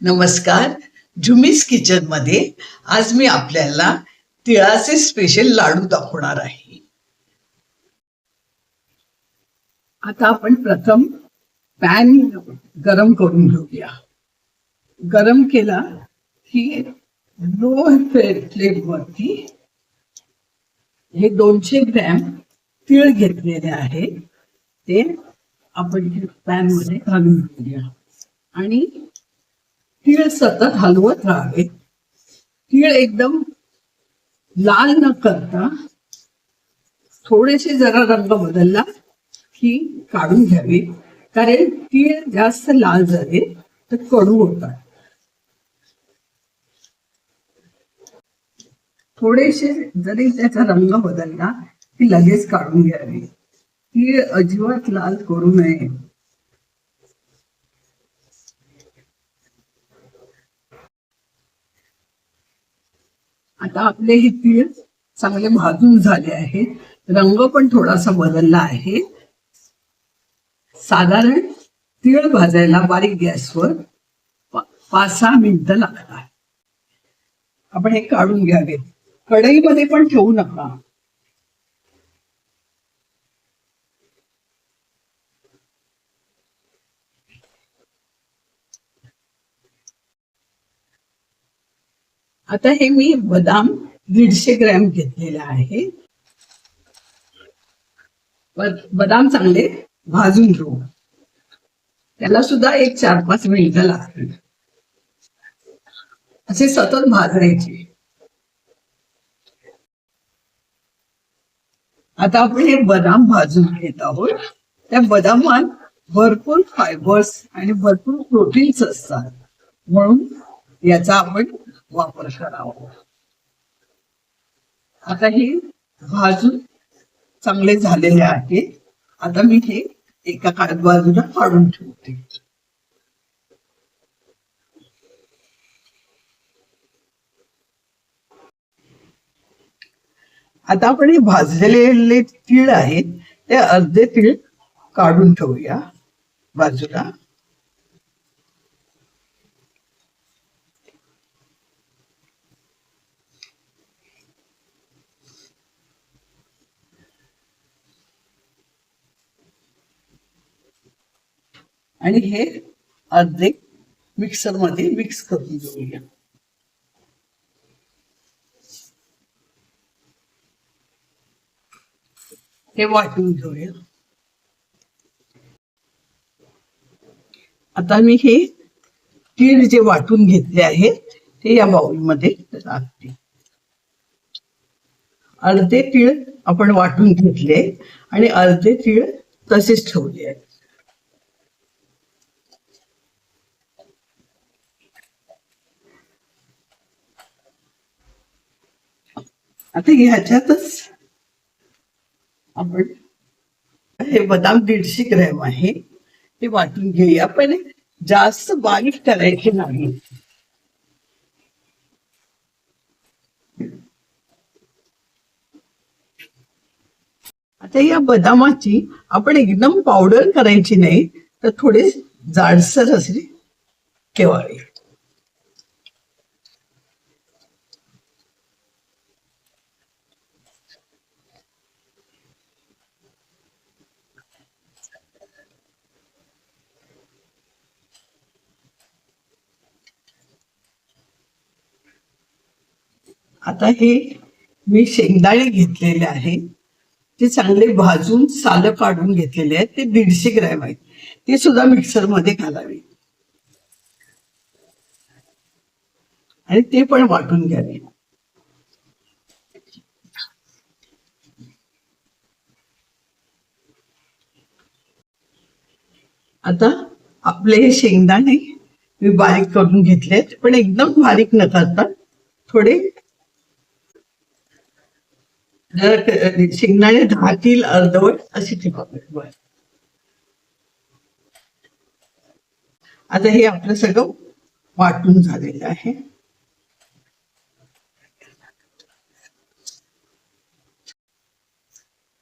नमस्कार. झुमीस किचनमध्ये आज मी आपल्याला तिळाचे स्पेशल लाडू दाखवणार आहे. आता आपण प्रथम पॅन गरम करून घेऊया. गरम केला की लो फ्लेम वरती हे दोनशे ग्रॅम तीळ घेतलेले आहे. ते आपण पॅनमध्ये घालून घेऊया. आणि तीळ सतत हलवत राहावे. तीळ एकदम लाल न करता थोडेसे जरा रंग बदलला की काढून घ्यावी. कारण तीळ जास्त लाल झाले तर कडू होतात. थोडेसे जरी त्याचा रंग बदलला की लगेच काढून घ्यावे. तीळ अजिबात लाल करू नये. आता आपले हे तीळ चांगले भाजून झाले आहेत. रंग पण थोडासा बदलला आहे. साधारण तीळ भाजायला बारीक गॅसवर पाच सहा मिनिटं लागतात आपण हे काढून घ्यावे कढईमध्ये पण ठेवू नका. आता हे मी बदाम दीडशे ग्रॅम घेतलेले आहे. बदाम चांगले भाजून घेऊ. त्याला सुद्धा एक चार पाच मिनिटं लागतील. असे सतत भाजायचे आता आपण हे बदाम भाजून घेत आहोत. त्या बदामात भरपूर फायबर्स आणि भरपूर प्रोटीन्स असतात. म्हणून याचा आपण वापर करावा आता हे भाजून चांगले झालेले आहे. आता मी हे एका काळ बाजूला काढून ठेवते. आता आपण हे भाजलेले तीळ आहेत ते अर्धे तीळ काढून ठेवूया बाजूला. आणि हे अर्धे मिक्सरमध्ये मिक्स करून घेऊया. हे वाटून घेऊया. आता मी हे तीळ जे वाटून घेतले आहे ते या बाऊलमध्ये टाकते. अर्धे तीळ आपण वाटून घेतले आणि अर्धे तीळ तसेच ठेवले आहेत. आता ह्याच्यातच. आपण. हे बदाम दीडशे ग्रॅम आहे. ते वाटून घेऊया. पण जास्त बारीक करायचे नाही. आता या बदामाची आपण एकदम पावडर करायची नाही तर थोडे जाडसर असली ठेवावे आता हे मी शेंगदाणे घेतलेले आहे. ते चांगले भाजून सालं काढून घेतलेले आहेत. ते दीडशे ग्रॅम आहेत. ते सुद्धा मिक्सरमध्ये घालावे. आणि ते पण वाटून घ्यावे. आता आपले हे शेंगदाणे मी बारीक करून घेतलेत. पण एकदम बारीक न करता थोडे जर क- दहातील अर्धवट अशी ठेवावे बर. आता हे आपलं सगळं वाटून झालेलं आहे.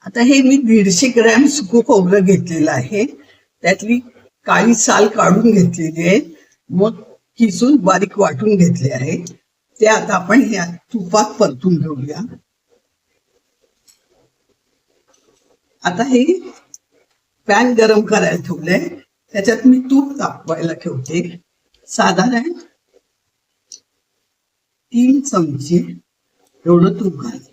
आता हे मी दीडशे ग्रॅम सुकू खोबरं घेतलेलं आहे. त्यातली काळी साल काढून घेतलेली आहे. मग किसून बारीक वाटून घेतले आहे. ते आता आपण ह्या तुपात परतून घेऊया. आता हे पॅन गरम करायला ठेवलंय. त्याच्यात मी तूप तापवायला ठेवते. साधारण तीन चमचे एवढं तूप घालते.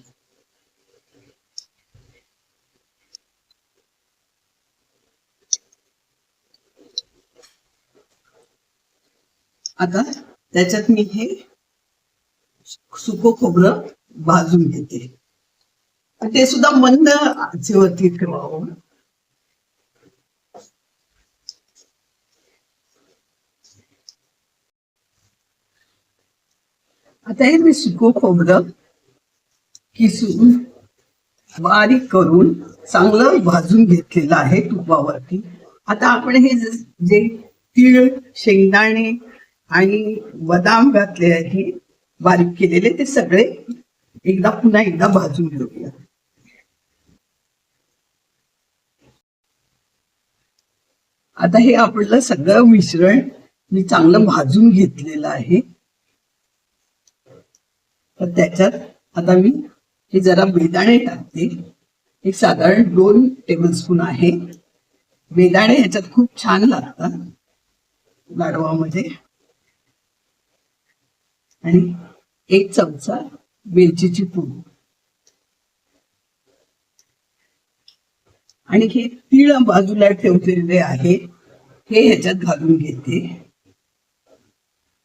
आता त्याच्यात मी हे सुको खोबरं भाजून घेते. ते सुद्धा मंद आचेवरती ठेवावं आता हे मी सुको खोबरं किसून बारीक करून चांगलं भाजून घेतलेलं आहे तुपावरती. आता आपण हे जे तीळ शेंगदाणे आणि बदाम घातले आहे बारीक केलेले ते सगळे एकदा पुन्हा एकदा भाजून घेऊया. आता हे आपलं सगळं मिश्रण मी चांगलं भाजून घेतलेलं आहे. तर त्याच्यात आता मी हे जरा बेदाणे टाकते. एक साधारण दोन टेबलस्पून आहे. बेदाणे याच्यात खूप छान लागतात गाढवामध्ये. आणि एक चमचा वेलचीची पूड. आणि हे तीळ बाजूला ठेवलेले आहे. हे ह्याच्यात घालून घेते.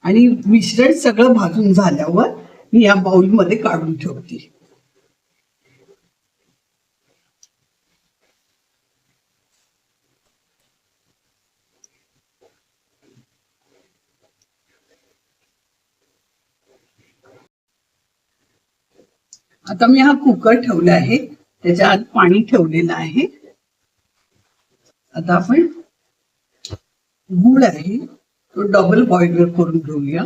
आणि मिश्रण सगळं भाजून झाल्यावर मी या बाउलमध्ये काढून ठेवते. आता मी हा कुकर ठेवला आहे. त्याच्या आत पाणी ठेवलेलं आहे. आता आपण गुळ आहे. तो डबल बॉइलर करून घेऊया.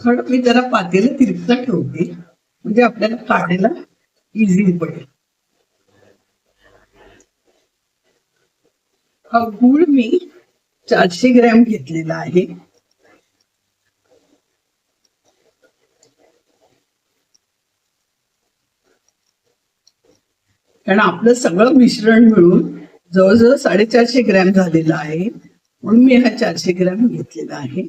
थोडं मी जरा पातेला तिरकता ठेवते. म्हणजे आपल्याला काढायला इझी पडेल. हा गुळ मी चारशे ग्रॅम घेतलेला आहे. कारण आपलं सगळं मिश्रण मिळून जवळजवळ साडेचारशे ग्रॅम झालेलं आहे. म्हणून मी हा चारशे ग्रॅम घेतलेला आहे.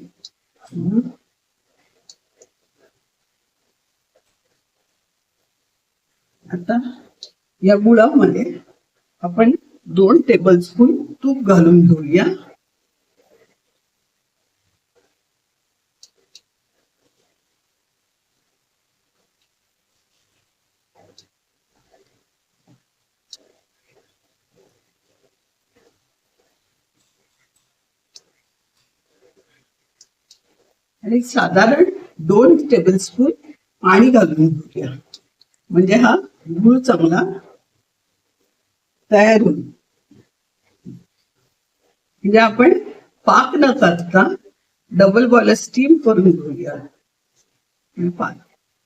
आता या गुळामध्ये आपण दोन टेबलस्पून तूप घालून घेऊया. आणि साधारण दोन टेबलस्पून पाणी घालून घेऊया. म्हणजे हा गुळ चांगला तयार होईल. म्हणजे आपण पाक न करता डबल बॉइलर स्टीम करून घेऊया.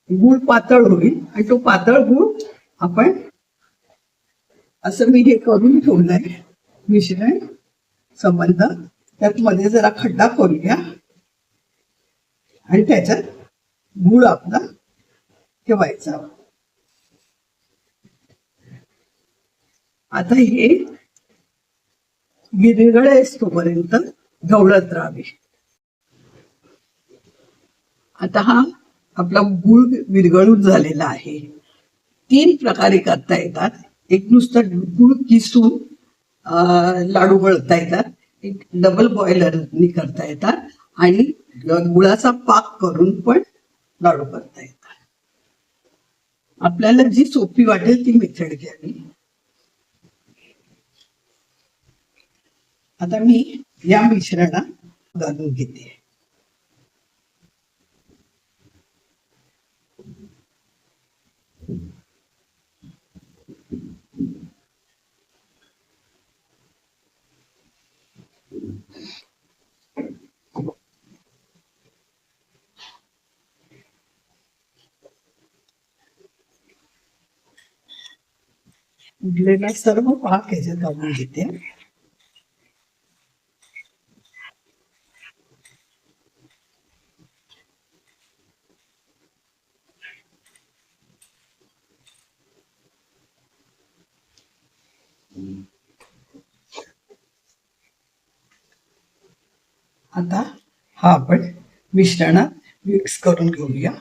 गुळ पातळ होईल आणि तो पातळ गुळ आपण असं मी हे करून ठेवलंय मिश्रण संबंध. त्यात मध्ये जरा खड्डा करूया. आणि त्याच्यात गुळ आपला ठेवायचा. आता हे विरगळ तोपर्यंत ढवळत राहावे. आता हा आपला गुळ विरघळून झालेला आहे. तीन प्रकारे करता येतात. एक नुसतं गुळ किसून लाडू वळता येतात. एक डबल बॉयलरनी करता येतात. आणि गुळाचा पाक करून पण लाडू करता येतात. आपल्याला जी सोपी वाटेल ती मेथड घ्यावी आता मी या मिश्रणात घालून घेते. उरलेला सर्व भाग याच्यात घालून घेते. आता हा आपण मिश्रणात मिक्स करून घेऊया.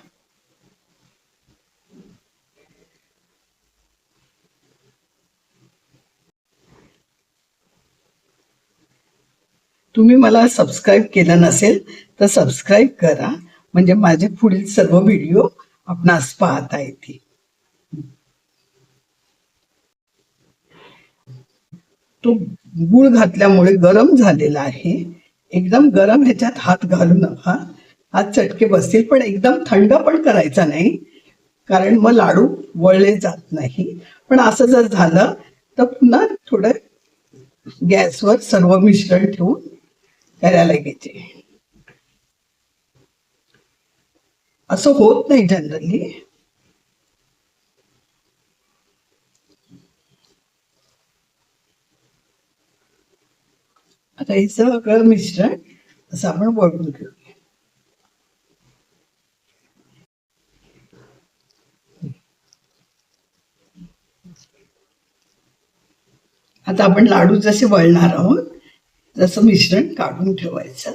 तुम्ही मला सबस्क्राईब केलं नसेल तर सबस्क्राईब करा. म्हणजे माझे पुढील सर्व व्हिडिओ आपणास पाहता येतील. तो गुळ घातल्यामुळे गरम झालेला आहे. एकदम गरम ह्याच्यात हात घालू नका. हात चटके बसतील पण एकदम थंड पण करायचा नाही. कारण मग लाडू वळले जात नाही. पण असं जर झालं तर पुन्हा थोडं गॅसवर सर्व मिश्रण ठेवून करायला घेते असं होत नाही जनरली आता हे सगळं मिश्रण असं आपण वळून घेऊ. आता आपण लाडू जसे वळणार आहोत तसं मिश्रण काढून ठेवायचं.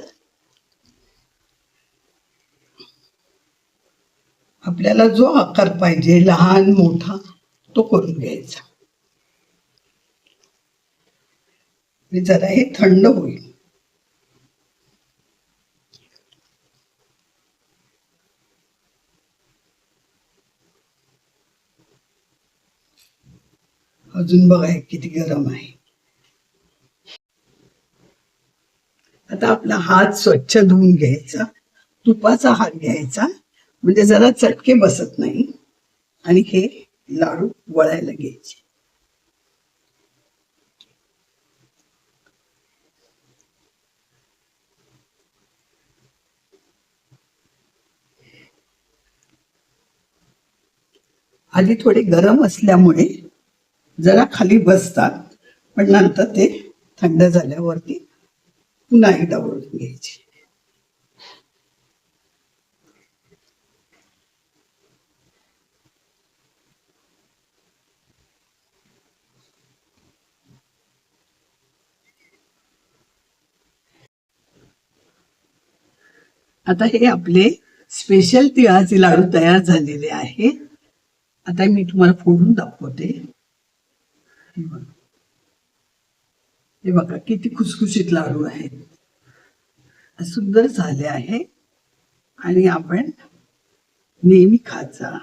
आपल्याला जो आकार पाहिजे लहान मोठा तो करून घ्यायचा. आणि जरा हे थंड होईल. अजून बघा किती गरम आहे. आता आपला हात स्वच्छ धुवून घ्यायचा तुपाचा हात घ्यायचा म्हणजे जरा चटके बसत नाही. आणि हे लाडू वळायला घ्यायचे. आधी थोडे गरम असल्यामुळे जरा खाली बसतात पण नंतर ते थंड झाल्यावरती पुन्हा एकदा ओळखून घ्यायची. आता हे आपले स्पेशल तिळाचे लाडू तयार झालेले आहे आता मी तुम्हाला फोडून दाखवते. हे बघा किती खुसखुशीत लाडू आहेत. सुंदर झाले आहे. आणि आपण नेहमी खात जा